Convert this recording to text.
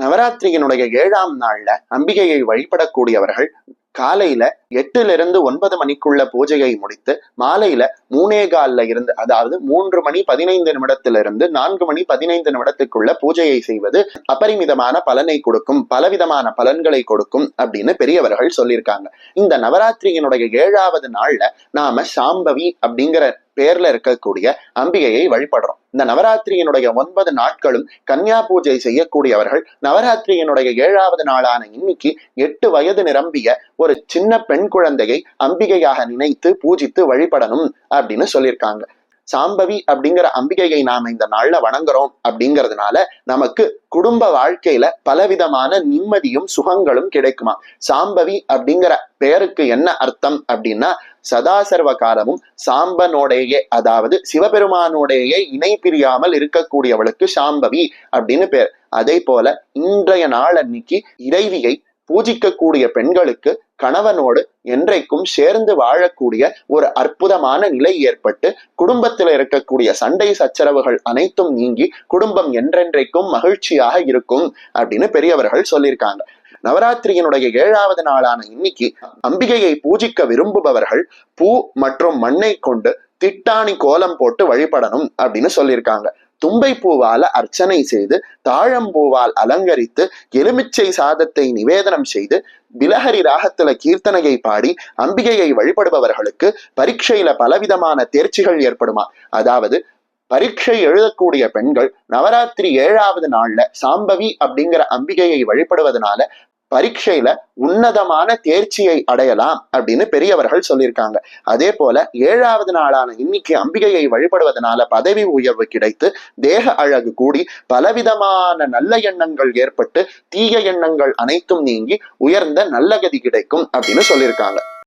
நவராத்திரியினுடைய ஏழாம் நாள்ல அம்பிகையை வழிபடக்கூடியவர்கள் காலையில எட்டுல இருந்து ஒன்பது மணிக்குள்ள பூஜையை முடித்து மாலையில மூணே கால்ல இருந்து அதாவது மூன்று மணி பதினைந்து நிமிடத்திலிருந்து நான்கு மணி பதினைந்து நிமிடத்துக்குள்ள பூஜையை செய்வது அபரிமிதமான பலனை கொடுக்கும் பலவிதமான பலன்களை கொடுக்கும் அப்படின்னு பெரியவர்கள் சொல்லியிருக்காங்க. இந்த நவராத்திரியினுடைய ஏழாவது நாள்ல நாம சாம்பவி அப்படிங்கிற பேர்ல இருக்கக்கூடிய அம்பிகையை வழிபடுறோம். இந்த நவராத்திரியினுடைய ஒன்பது நாட்களும் கன்னியா பூஜை செய்யக்கூடியவர்கள் நவராத்திரியினுடைய ஏழாவது நாளான இன்னைக்கு எட்டு வயது நிரம்பிய ஒரு சின்ன பெண் குழந்தையை அம்பிகையாக நினைத்து பூஜித்து வழிபடணும் அப்படின்னு சொல்லியிருக்காங்க. சாம்பவி அப்படிங்கிற அம்பிகையை நாம இந்த நாள்ல வணங்குறோம் அப்படிங்கிறதுனால நமக்கு குடும்ப வாழ்க்கையில பலவிதமான நிம்மதியும் சுகங்களும் கிடைக்குமா? சாம்பவி அப்படிங்கிற பெயருக்கு என்ன அர்த்தம் அப்படின்னா சதா சர்வ காலமும் சாம்பனோடையே அதாவது சிவபெருமானோடையே இணை பிரியாமல் இருக்கக்கூடியவளுக்கு சாம்பவி அப்படின்னு பேர். அதே போல இன்றைய நாள் அன்னைக்கு இறைவியை பூஜிக்கக்கூடிய பெண்களுக்கு கணவனோடு என்றைக்கும் சேர்ந்து வாழக்கூடிய ஒரு அற்புதமான நிலை ஏற்பட்டு குடும்பத்தில் இருக்கக்கூடிய சண்டை சச்சரவுகள் அனைத்தும் நீங்கி குடும்பம் என்றென்றைக்கும் மகிழ்ச்சியாக இருக்கும் அப்படின்னு பெரியவர்கள் சொல்லியிருக்காங்க. நவராத்திரியினுடைய ஏழாவது நாளான இன்னைக்கு அம்பிகையை பூஜிக்க விரும்புபவர்கள் பூ மற்றும் மண்ணை கொண்டு திட்டாணி கோலம் போட்டு வழிபடணும் அப்படின்னு சொல்லியிருக்காங்க. தும்பை பூவால அர்ச்சனை செய்து தாழம்பூவால் அலங்கரித்து எலுமிச்சை சாதத்தை நிவேதனம் செய்து பிலஹரி ராகத்துல கீர்த்தனையை பாடி அம்பிகையை வழிபடுபவர்களுக்கு பரீட்சையில பலவிதமான தேர்ச்சிகள் ஏற்படுமா? அதாவது பரீட்சை எழுதக்கூடிய பெண்கள் நவராத்திரி ஏழாவது நாள்ல சாம்பவி அப்படிங்கிற அம்பிகையை வழிபடுவதனால பரீட்சையில உன்னதமான தேர்ச்சியை அடையலாம் அப்படின்னு பெரியவர்கள் சொல்லியிருக்காங்க. அதே போல ஏழாவது நாளான இன்னைக்கு அம்பிகையை வழிபடுவதனால பதவி உயர்வு கிடைத்து தேக அழகு கூடி பலவிதமான நல்ல எண்ணங்கள் ஏற்பட்டு தீய எண்ணங்கள் அனைத்தும் நீங்கி உயர்ந்த நல்ல கதி கிடைக்கும் அப்படின்னு சொல்லியிருக்காங்க.